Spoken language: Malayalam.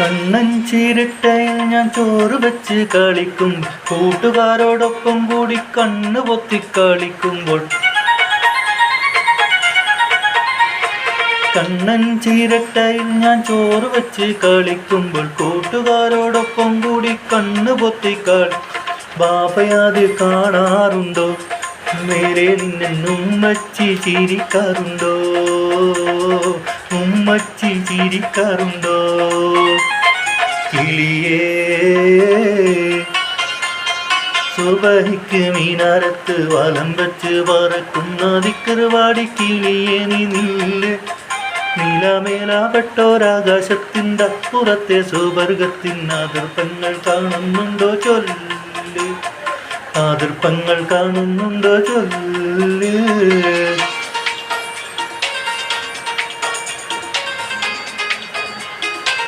കണ്ണൻ ചീരട്ടയിൽ ഞാൻ ചോറ് വെച്ച് കളിക്കും. കൂട്ടുകാരോടൊപ്പം കൂടി കണ്ണ് പൊത്തി കളിക്കുമ്പോൾ കണ്ണൻ ചീരട്ടയിൽ ഞാൻ ചോറ് വെച്ച് കളിക്കുമ്പോൾ കൂട്ടുകാരോടൊപ്പം കൂടി കണ്ണ് പൊത്തി കളി. ബാബയാത് കാണാറുണ്ടോ? നേരെ നിന്നും ഉമ്മച്ചി ചിരിക്കാറുണ്ടോ? ഉമ്മച്ചി ചിരിക്കാറുണ്ടോ? കിളിയേ സുബഹിക്ക് മീനാരത്ത് വലം വെച്ച് പറക്കുന്ന ദിക്കറുവാടി കിളിയെ നീ നില്ല്. അപ്പുറത്തെ സുവർഗത്തിൻ അതിർപ്പങ്ങൾ കാണുന്നുണ്ടോ ചൊല്ല്. അതിർപ്പങ്ങൾ കാണുന്നുണ്ടോ ചൊല്ല്.